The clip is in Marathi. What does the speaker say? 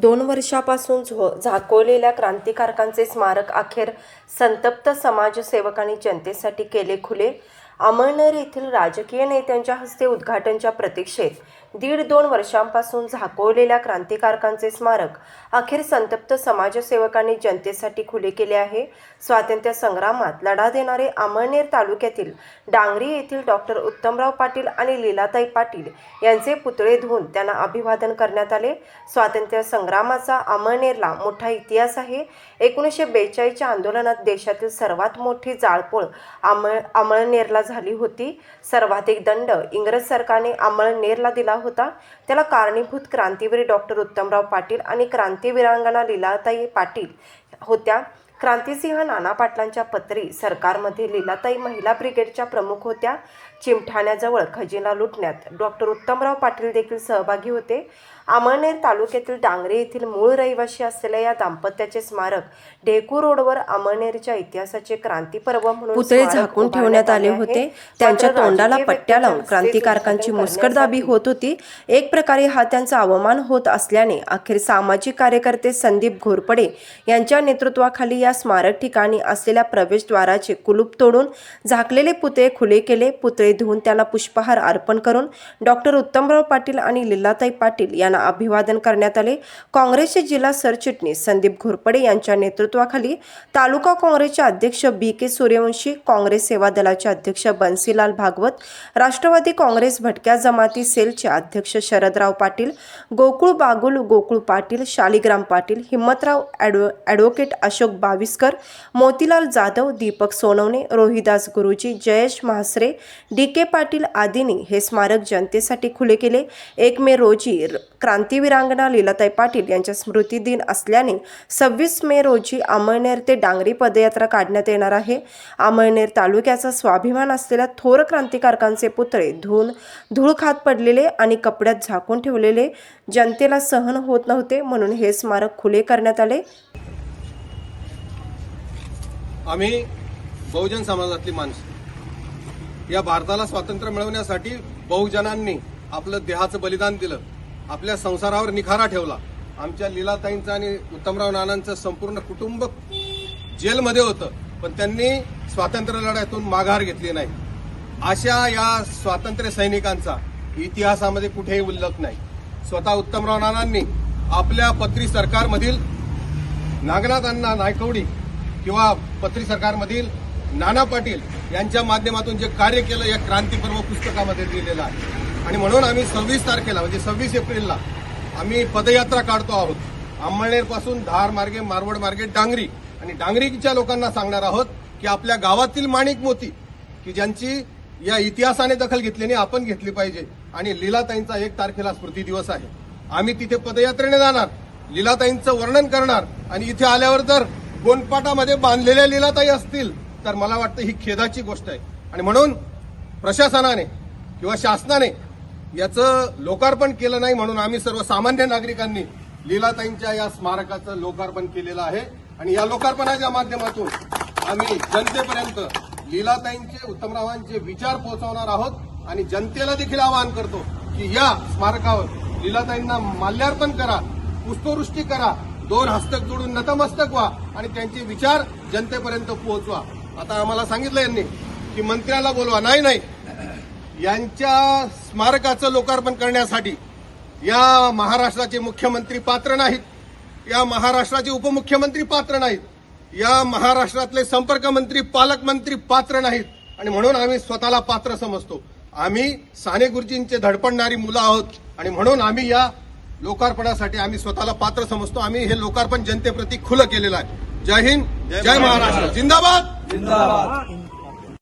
दोन वर्षापासून झो झाकवलेल्या क्रांतिकारकांचे स्मारक अखेर संतप्त समाजसेवकांनी जनतेसाठी केले खुले. अमळनेर येथील राजकीय नेत्यांच्या हस्ते उद्घाटनच्या प्रतीक्षेत दीड दोन वर्षांपासून झाकोळलेल्या क्रांतिकारकांचे स्मारक अखेर संतप्त समाजसेवकांनी जनतेसाठी खुले केले आहे. स्वातंत्र्य संग्रामात लढा देणारे अमळनेर तालुक्यातील डांगरी येथील डॉक्टर उत्तमराव पाटील आणि लीलाताई पाटील यांचे पुतळे धुवून त्यांना अभिवादन करण्यात आले. स्वातंत्र्य संग्रामाचा अमळनेरला मोठा इतिहास आहे. एकोणीसशे बेचाळीसच्या आंदोलनात देशातील सर्वात मोठी जाळपोळ अमळ अमळनेरला झाली होती. सर्वाधिक दंड इंग्रज सरकारने अमळनेरला दिला होता. त्याला कारणीभूत क्रांतीवीर डॉक्टर उत्तमराव पाटील आणि क्रांतीवीरांगणा लीलाताई पाटील होत्या. क्रांतिसिंह नाना पाटलांच्या पत्री सरकारमध्ये लीलाताई महिला ब्रिगेडच्या प्रमुख होत्या. चिमठाण्याजवळ खजिना लुटण्यात डॉक्टर उत्तमराव पाटील देखील सहभागी होते. अमळनेर तालुक्यातील डांगरे येथील मूळ रहिवासी असलेल्या या दाम्पत्याचे स्मारक ढेकू रोडवर अमळनेरच्या इतिहासाचे क्रांती पर्व म्हणून पुतळे झाकून ठेवण्यात आले. होते. त्यांच्या तोंडाला पट्ट्या लावून क्रांतिकारकांची मुस्कटदाबी होत होती. एक प्रकारे हा त्यांचा अवमान होत असल्याने अखेर सामाजिक कार्यकर्ते संदीप घोरपडे यांच्या नेतृत्वाखाली या स्मारक ठिकाणी असलेल्या प्रवेशद्वाराचे कुलूप तोडून झाकलेले पुतळे खुले केले. पुतळे धुवून त्याला पुष्पहार अर्पण करून डॉक्टर उत्तमराव पाटील आणि लीलाताई पाटील यांना अभिवादन करण्यात आले. काँग्रेसचे जिल्हा सरचिटणीस संदीप घोरपडे यांच्या नेतृत्वाखाली तालुका काँग्रेसचे अध्यक्ष बी के सूर्यवंशी काँग्रेस सेवा दलाचे अध्यक्ष बन्सीलाल भागवत राष्ट्रवादी काँग्रेस भटक्या जमाती सेलचे अध्यक्ष Sharadrao Patil Gokul Bagul Gokul Patil Shaligram Patil Himmatrao ॲडव advocate Ashok Baviskar Motilal Jadhav Deepak Sonawane Rohidas Guruji Jayesh Mhasre D. K Patil आदींनी हे स्मारक जनतेसाठी खुले केले. एक मे रोजी र- क्रांतीवीरांगना लीलाताई पाटील यांच्या स्मृती दिन असल्याने सव्वीस मे रोजी अमळनेर ते डांगरी पदयात्रा काढण्यात येणार आहे. अमळनेर तालुक्याचा स्वाभिमान असलेल्या थोर क्रांतिकारकांचे पुतळे धुवून धूळ खात पडलेले आणि कपड्यात झाकून ठेवलेले जनतेला सहन होत नव्हते म्हणून हे स्मारक खुले करण्यात आले. आम्ही बहुजन समाजातली माणसं. या भारताला स्वातंत्र्य मिळवण्यासाठी बहुजनांनी आपलं देहाचं बलिदान दिलं. आपल्या संसारावर निखारा ठेवला. आमच्या लीलाताईंचं आणि उत्तमराव नानांचं संपूर्ण कुटुंब जेलमध्ये होतं. पण त्यांनी स्वातंत्र्य लढ्यातून माघार घेतली नाही. अशा या स्वातंत्र्य सैनिकांचा इतिहासामध्ये कुठेही उल्लेख नाही. स्वतः उत्तमराव नानांनी आपल्या पत्री सरकारमधील नागनाथ अण्णा नायकवडी किंवा पत्री सरकारमधील नाना पाटील यांच्या माध्यमातून जे कार्य केलं या क्रांतीपर्व पुस्तकामध्ये दिलेलं आहे. आणि म्हणून आम्ही सव्वीस तारखेला म्हणजे सव्वीस एप्रिलला आम्ही पदयात्रा काढतो आहोत. अंमळनेरपासून धार मार्गे मारवड मार्गे डांगरी. आणि डांगरीच्या लोकांना सांगणार आहोत की आपल्या गावातील माणिक मोती की ज्यांची या इतिहासाने दखल घेतल्याने आपण घेतली पाहिजे. आणि लीलाताईंचा एक तारखेला स्मृती दिवस आहे. आम्ही तिथे पदयात्रेने जाणार लीलाताईंचं वर्णन करणार. आणि इथे आल्यावर जर गोंडपाटामध्ये बांधलेल्या लीलाताई असतील तर मला वाटतं ही खेदाची गोष्ट आहे. आणि म्हणून प्रशासनाने किंवा शासनाने याचं लोकार्पण केलं नाही म्हणून आम्ही सर्वसामान्य नागरिकांनी लीलाताईंच्या या स्मारकाचं लोकार्पण केलेलं आहे. आणि या लोकार्पणाच्या माध्यमातून आम्ही जनतेपर्यंत लीलाताईंचे उत्तमरावांचे विचार पोहोचवणार आहोत आणि जनतेला देखील आवाहन करतो की या स्मारकावर लीलाताईंना माल्यार्पण करा पुष्पवृष्टी करा दोन हस्तक जोडून नतमस्तक व्हा आणि त्यांचे विचार जनतेपर्यंत पोहोचवा. आता आम्हाला सांगितलं यांनी की मंत्र्याला बोलवा. नाही नाही. यांच्या स्मारकाचं लोकार्पण करण्यासाठी या महाराष्ट्राचे मुख्यमंत्री पात्र नाहीत या महाराष्ट्राचे उपमुख्यमंत्री पात्र नाहीत या महाराष्ट्रातले संपर्क मंत्री पालकमंत्री पात्र नाहीत. आणि म्हणून आम्ही स्वतःला पात्र समजतो. आम्ही साने गुरुजींचे धडपडणारी मुलं आहोत आणि म्हणून आम्ही या लोकार्पणासाठी आम्ही स्वतःला पात्र समजतो. आम्ही हे लोकार्पण जनतेप्रती खुलं केलेलं आहे. जय हिंद जय महाराष्ट्र. जिंदाबाद! जिंदाबाद।